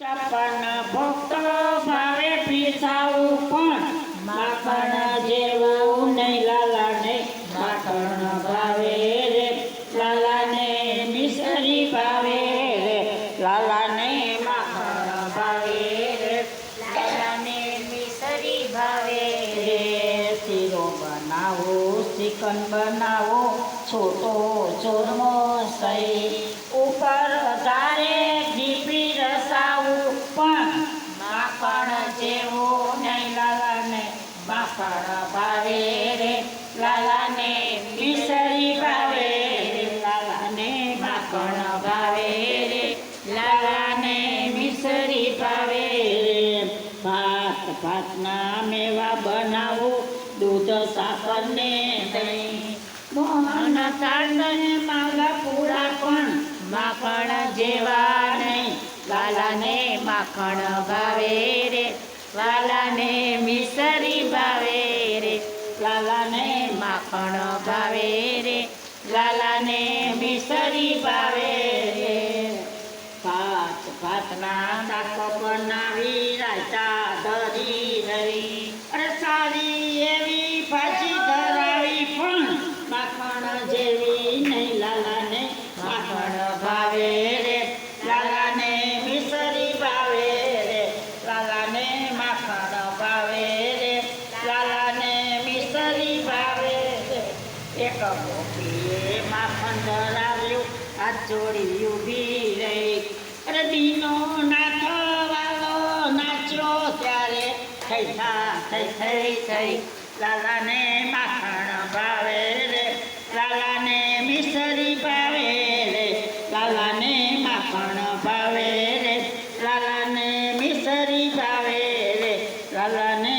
છપ્પન ભક્તો ભાવે પીસાવું પણ માખણ જેવું નહીં, લાલાને માખણ ભાવે રે, લાલાને મિસરી ભાવે રે, લાલાને માખણ ભાવે રે લાલા મિસરી ભાવે રે. શીરો બનાવો, ચિકન બનાવો, છોટો ચોરમો સહી જેવું નહીં લાલાને બાપણ ભાવે રે, લાલાને વિસરી ભાવે રે, લાલાને માખણ ભાવે રે, લાલાને વિસરી ભાવે રે. ભાત ભાતના મેવા બનાવો, દૂધ સાકર ને દહીં મોહન તાંડને માલા પૂરા પણ માખણ જેવા નહીં, લાલાને માખણ ભાવે રે. લાલાને મિસરી ભાવે રે લાલાને માખણ ભાવે રે લાલાને મિસરી ભાવે એક પોખીએ માખણ ધરાવ્યું, હાથ જોડી ઊભી રહી. અરે દીનો નાથવાલો નાચરો ત્યારે થઈ થઈ થઈ લાલાને માખણ ભાવે લાલાને મિસરી ભાવે લાલાને માખણ ભાવે લાલાને મિસરી ભાવે લાલાને